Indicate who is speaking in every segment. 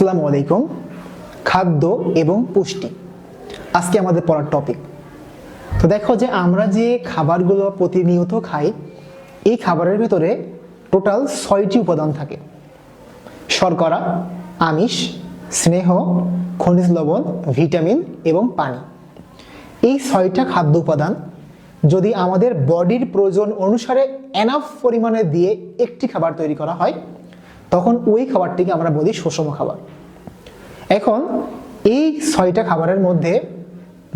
Speaker 1: আসসালামু আলাইকুম। খাদ্য এবং পুষ্টি। আজকে আমাদের পড়ার টপিক তো দেখো যে আমরা যে খাবারগুলো প্রতিনিয়ত খাই, এই খাবারের ভিতরে টোটাল ছয়টি উপাদান থাকে। শর্করা, আমিষ, স্নেহ, খনিজ লবণ, ভিটামিন এবং পানি। এই ছয়টা খাদ্য উপাদান যদি আমাদের বডির প্রয়োজন অনুসারে এনাফ পরিমাণে দিয়ে একটি খাবার তৈরি করা হয় তখন ওই খাবারটিকে আমরা বলি সুষম খাবার। এখন এই ছয়টা খাবারের মধ্যে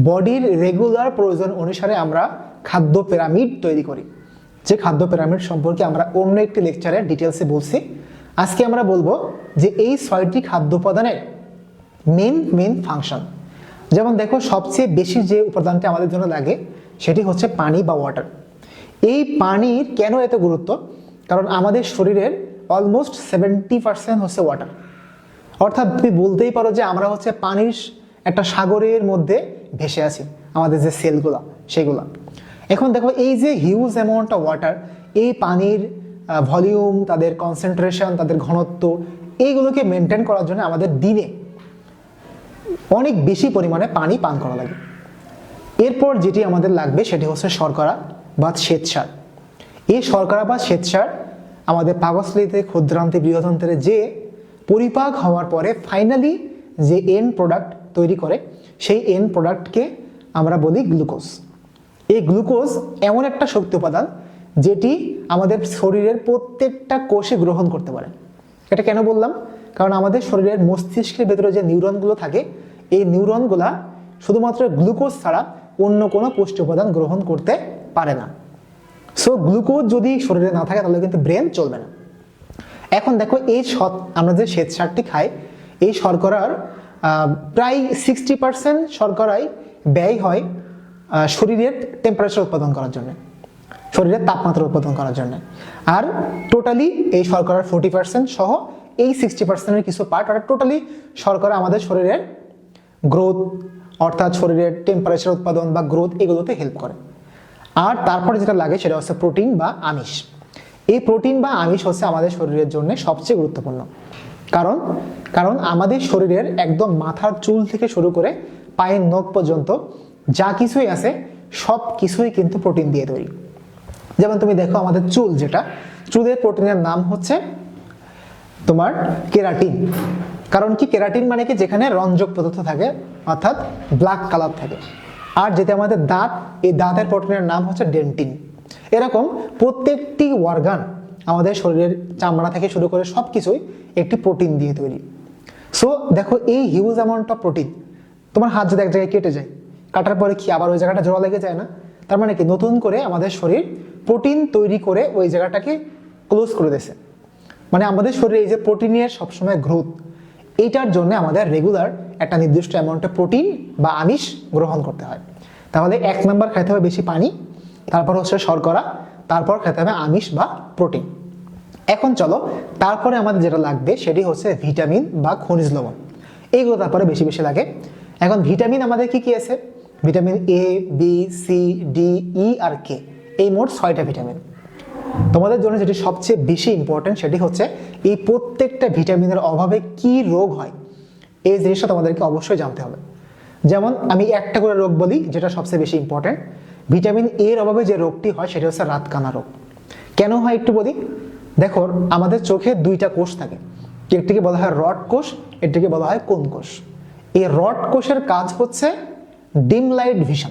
Speaker 1: বডির রেগুলার প্রয়োজন অনুসারে আমরা খাদ্য পিরামিড তৈরি করি। যে খাদ্য পিরামিড সম্পর্কে আমরা অন্য একটি লেকচারে ডিটেলসে বলছি। আজকে আমরা বলব যে এই ছয়টি খাদ্য উপাদানের মেন মেন ফাংশন যেমন দেখো, সবচেয়ে বেশি যে উপাদানটা আমাদের জন্য লাগে, সেটি হচ্ছে পানি বা ওয়াটার এই পানির কেন এত গুরুত্ব? কারণ আমাদের শরীরের অলমোস্ট সেভেন্টি পার্সেন্ট হচ্ছে ওয়াটার অর্থাৎ তুমি বলতেই পারো যে আমরা হচ্ছে পানির একটা সাগরের মধ্যে ভেসে আছি, আমাদের যে সেলগুলো, সেগুলো। এখন দেখো এই যে হিউজ অ্যামাউন্ট অফ ওয়াটার এই পানির ভলিউম তাদের কনসেন্ট্রেশন তাদের ঘনত্ব, এইগুলোকে মেনটেন করার জন্য আমাদের দিনে অনেক বেশি পরিমাণে পানি পান করা লাগে। এরপর যেটি আমাদের লাগবে সেটি হচ্ছে শর্করা বা শ্বেতসার। এই শর্করা বা শ্বেতসার আমাদের পাকস্থলিতে ক্ষুদ্রান্তে বৃহদন্ত্রে যে পরিপাক হওয়ার পরে ফাইনালি যে এন প্রোডাক্ট তৈরি করে, সেই এন প্রোডাক্টকে আমরা বলি গ্লুকোজ এই গ্লুকোজ এমন একটা শক্তি উপাদান যেটি আমাদের শরীরের প্রত্যেকটা কোষে গ্রহণ করতে পারে। এটা কেন বললাম? কারণ আমাদের শরীরের মস্তিষ্কের ভেতরে যে নিউরনগুলো থাকে, এই নিউরনগুলা শুধুমাত্র গ্লুকোজ ছাড়া অন্য কোনো পুষ্টি উপাদান গ্রহণ করতে পারে না। সো গ্লুকোজ যদি শরীরে না থাকে, তাহলে কিন্তু ব্রেন চলবে না। এখন দেখো, এই সৎ আমরা যে শ্বেত সারটি খাই, এই শর্করার প্রায় সিক্সটি পার্সেন্ট শর্করাই ব্যয় হয় শরীরের টেম্পারেচার উৎপাদন করার জন্য। শরীরের তাপমাত্রা উৎপাদন করার জন্য। আর টোটালি এই শর্করার ফোর্টি পার্সেন্ট সহ এই সিক্সটি পার্সেন্টের কিছু পার্ট অর্থাৎ টোটালি শর্করা আমাদের শরীরের গ্রোথ অর্থাৎ শরীরের টেম্পারেচার উৎপাদন বা গ্রোথ এগুলোতে হেল্প করে। আর তারপরে যেটা লাগে সেটা হচ্ছে প্রোটিন বা আমিষ। এই প্রোটিন বা আমিষ হচ্ছে আমাদের শরীরের জন্য সবচেয়ে গুরুত্বপূর্ণ। কারণ কারণ আমাদের শরীরের একদম মাথার চুল থেকে শুরু করে পায়ের নখ পর্যন্ত যা কিছুই আছে, সব কিছুই কিন্তু প্রোটিন দিয়ে তৈরি। যেমন তুমি দেখো আমাদের চুল যেটা, চুলের প্রোটিনের নাম হচ্ছে তোমার কেরাটিন। কারণ কি? কেরাটিন মানে কি? যেখানে রঞ্জক পদার্থ থাকে, অর্থাৎ ব্ল্যাক কালার থাকে। আর যেটা আমাদের দাঁত, এই দাঁতের প্রোটিনের নাম হচ্ছে ডেন্টিন। এরকম প্রত্যেকটি অর্গান আমাদের শরীরের চামড়া থেকে শুরু করে সব কিছুই একটি প্রোটিন দিয়ে তৈরি। সো দেখো এই হিউজ অ্যামাউন্ট অফ প্রোটিন তোমার হাত যদি এক জায়গায় কেটে যায়, কাটার পরে কি আবার ওই জায়গাটা জোড়া লেগে যায় না? তার মানে কি? নতুন করে আমাদের শরীর প্রোটিন তৈরি করে ওই জায়গাটাকে ক্লোজ করে দিয়েছে। মানে আমাদের শরীরে এই যে প্রোটিনের সবসময় গ্রোথ এইটার জন্য আমাদের রেগুলার একটা নির্দিষ্ট অ্যামাউন্টে প্রোটিন বা আমিষ গ্রহণ করতে হয়। তাহলে এক নাম্বার খেতে হবে বেশি পানি, তারপর হচ্ছে শর্করা, তারপর খেতে হবে আমিষ বা প্রোটিন এখন চলো, তারপরে আমাদের যেটা লাগবে সেটি হচ্ছে ভিটামিন বা খনিজ লবণ। এইগুলো তারপরে বেশি বেশি লাগে। এখন ভিটামিন আমাদের কি কি আছে? Vitamin A B C D E R K এই মোট ছয়টা ভিটামিন তোমাদের জন্য যেটি সবচেয়ে বেশি ইম্পর্টেন্ট সেটি হচ্ছে এই প্রত্যেকটা ভিটামিনের অভাবে কি রোগ হয়। এই জিনিসটা তোমাদেরকে অবশ্যই জানতে হবে। যেমন আমি একটা করে রোগ বলি, যেটা সবচেয়ে বেশি ইম্পর্টেন্ট ভিটামিন এর অভাবে যে রোগটি হয়, সেটা হচ্ছে রাতকানা রোগ। কেন হয় একটু বলি? দেখো, আমাদের চোখে দুইটা কোষ থাকে। একটিকে বলা হয় রড কোষ এটিকে বলা হয় কোন কোষ। এই রড কোষের কাজ হচ্ছে ডিম লাইট ভিশন।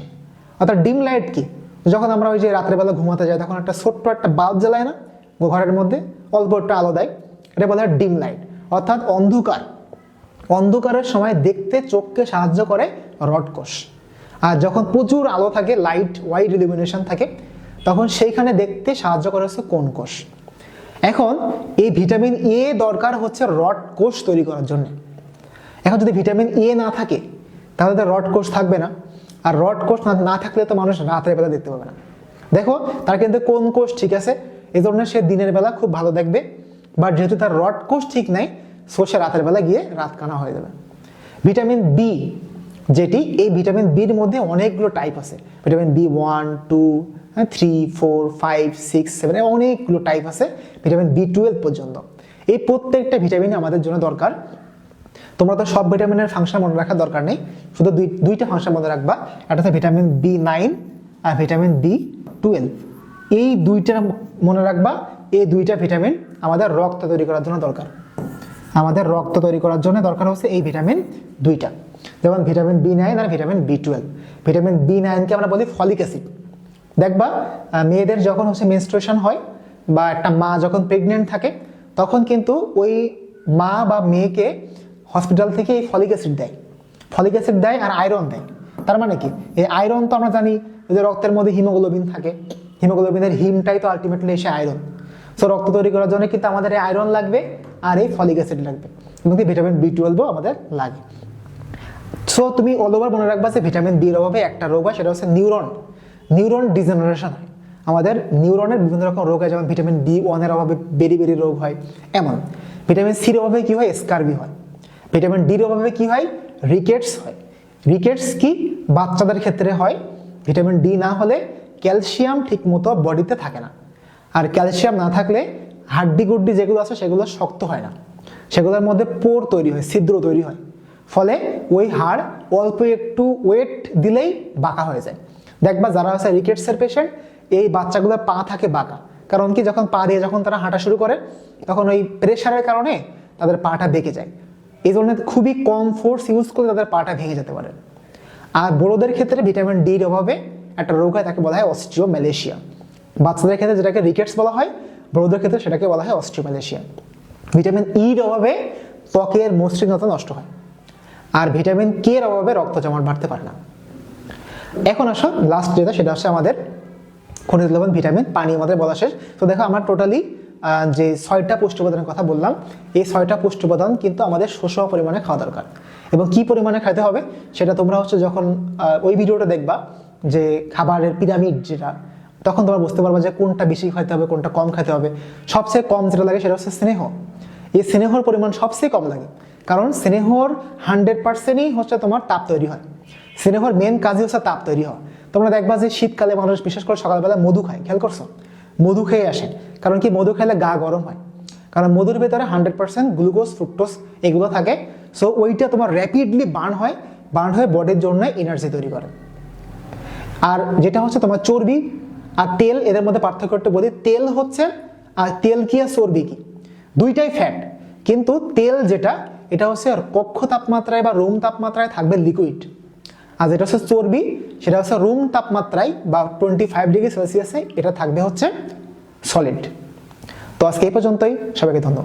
Speaker 1: অর্থাৎ ডিম লাইট কি? যখন আমরা ওই যে রাত্রেবেলা ঘুমাতে যাই, তখন একটা ছোট্ট একটা বাল্ব জ্বালায় না ঘরের মধ্যে, অল্প একটা আলো দেয়, এটা বলা হয় ডিম লাইট। অর্থাৎ অন্ধকার। অন্ধকারের সময় দেখতে চোখকে সাহায্য করে রডকোষ। আর যখন প্রচুর আলো থাকে লাইট ওয়াইড ইলিমিনেশন থাকে, তখন সেইখানে দেখতে সাহায্য করে হচ্ছে কোন কোষ। এখন এই ভিটামিন এ দরকার হচ্ছে রড কোষ তৈরি করার জন্য। এখন যদি ভিটামিন এ না থাকে, তাহলে তো রড কোষ থাকবে না। আর রড কোষ না থাকলে তো মানুষ রাতের বেলা দেখতে পাবে না। দেখো, তার কিন্তু কোন কোষ ঠিক আছে এই জন্য সে দিনের বেলা খুব ভালো দেখবে। বাট যেহেতু তার রড কোষ ঠিক নাই সো সে রাতের বেলা গিয়ে রাত কানা হয়ে যাবে। ভিটামিন বি যেটি এই ভিটামিন বির মধ্যে অনেকগুলো টাইপ আছে। ভিটামিন বি ওয়ান টু হ্যাঁ three four five six seven অনেকগুলো টাইপ আছে ভিটামিন বি টুয়েলভ পর্যন্ত। এই প্রত্যেকটা ভিটামিন আমাদের জন্য দরকার। তোমরা তো সব ভিটামিনের ফাংশন মনে রাখার দরকার নেই। শুধু দুই, দুইটা ফাংশন মনে রাখবা। একটা হচ্ছে ভিটামিন বি নাইন আর ভিটামিন বি টুয়েলভ এই দুইটা মনে রাখবা। এই দুইটা ভিটামিন আমাদের রক্ত তৈরি করার জন্য দরকার। আমাদের রক্ত তৈরি করার জন্য দরকার হচ্ছে এই ভিটামিন দুইটা। যেমন ভিটামিন বি নাইন আর vitamin B twelve vitamin B নাইনকে আমরা বলি ফলিক অ্যাসিড। দেখবা মেয়েদের যখন হচ্ছে মেনস্ট্রুয়েশন হয় বা একটা মা যখন প্রেগনেন্ট থাকে, তখন কিন্তু ওই মা বা মেয়েকে হসপিটাল থেকে এই ফলিক অ্যাসিড দেয়। ফলিক অ্যাসিড দেয় আর আয়রন দেয়। তার মানে কি? এই আয়রন তো আমরা জানি যে রক্তের মধ্যে হিমোগ্লোবিন থাকে। হিমোগ্লোবিনের হিমটাই তো আলটিমেটলি এসে আয়রন সো রক্ত তৈরি করার জন্য কিন্তু আমাদের এই আয়রন লাগবে। আর এই ফলিক অ্যাসিড লাগবে। এবং ভিটামিন বি টুয়েলভও আমাদের লাগে। সো তুমি অল ওভার মনে রাখবা যে ভিটামিন বির অভাবে একটা রোগ হয়, সেটা হচ্ছে নিউরন নিউরন ডিজেনারেশন হয়। আমাদের নিউরনের বিভিন্ন রকম রোগ হয়, যেমন ভিটামিন বি ওয়ানের অভাবে বেরি বেরি রোগ হয়, এমন। ভিটামিন সির অভাবে কী হয়? স্কারবি হয়। ভিটামিন ডির অভাবে কী হয়? রিকেটস হয়। রিকেটস কি? বাচ্চাদের ক্ষেত্রে হয়। ভিটামিন ডি না হলে ক্যালসিয়াম ঠিকমতো বডিতে থাকে না। আর ক্যালসিয়াম না থাকলে হাড্ডি গুড্ডি যেগুলো আছে, সেগুলো শক্ত হয় না। সেগুলোর মধ্যে পোর তৈরি হয়, ছিদ্র তৈরি হয়। ফলে ওই হাড় অল্প একটু ওয়েট দিলেই বাঁকা হয়ে যায়। দেখবা যারা আছে রিকেটসের পেশেন্ট এই বাচ্চাগুলোর পা থাকে বাঁকা। কারণ কি? যখন পা দিয়ে যখন তারা হাঁটা শুরু করে, তখন ওই প্রেশারের কারণে তাদের পাটা বেঁকে যায়। এই জন্য খুবই কম ফোর্স ইউজ করে তাদের পাটা ভেঙে যেতে পারে। আর বড়োদের ক্ষেত্রে ভিটামিন ডির অভাবে একটা রোগ হয়, তাকে বলা হয় অস্ট্রিও ম্যালেশিয়া বাচ্চাদের ক্ষেত্রে যেটাকে রিকেটস বলা হয় বড়োদের ক্ষেত্রে সেটাকে বলা হয় অস্ট্রিও ম্যালেশিয়া ভিটামিন ইর অভাবে ত্বকের মসৃণতা নষ্ট হয়। আর ভিটামিন কে এর অভাবে রক্ত জমাট বাড়তে পারে না। এখন আসো লাস্ট যেটা, সেটা হচ্ছে আমাদের খনিজ লবণ, ভিটামিন, পানি আমাদের বলা শেষ। তো দেখো, আমার টোটালি যে ছয়টা পুষ্টি উপাদানের কথা বললাম, এই ছয়টা পুষ্টি উপাদান কিন্তু আমাদের শোষ পরিমাণে খাওয়া দরকার। এবং কি পরিমাণে খাইতে হবে, সেটা তোমরা হচ্ছে যখন ওই ভিডিওটা দেখবা যে খাবারের পিরামিড যেটা তখন তোমরা বুঝতে পারবে যে কোনটা বেশি খাইতে হবে, কোনটা কম খাইতে হবে। সবচেয়ে কম যেটা লাগে সেটা হচ্ছে স্নেহ। এই স্নেহর পরিমাণ সবচেয়ে কম লাগে। কারণ স্নেহর হান্ড্রেড পার্সেন্টই হচ্ছে তোমার তাপ তৈরি হয়। স্নেহর মেন কাজই হচ্ছে তাপ তৈরি হয় তোমরা দেখবা যে শীতকালে মানুষ বিশেষ করে সকালবেলা মধু খায়। খেয়াল করছ? মধু খেয়ে আসে। কারণ কি? মধু খেলে গা গরম হয়। কারণ মধুর ভেতরে হান্ড্রেড পার্সেন্ট গ্লুকোজ, ফ্রুক্টোজ এগুলো থাকে। সো ওইটা তোমার র্যাপিডলি বার্ন হয় বার্ন হয়ে বডির জন্য এনার্জি তৈরি করে। আর যেটা হচ্ছে তোমার চর্বি আর তেল এদের মধ্যে পার্থক্য একটু বলি, তেল হচ্ছে, আর তেল কি আর চর্বি কি? দুইটাই ফ্যাট কিন্তু তেল যেটা, এটা হচ্ছে আর কক্ষ তাপমাত্রায় বা রুম তাপমাত্রায় থাকবে লিকুইড আর যেটা হচ্ছে চর্বি, সেটা হচ্ছে রুম তাপমাত্রায় বা টোয়েন্টি ফাইভ ডিগ্রি সেলসিয়াসে এটা থাকবে হচ্ছে সলিড তো আজকে এই পর্যন্তই, সবাইকে ধন্যবাদ।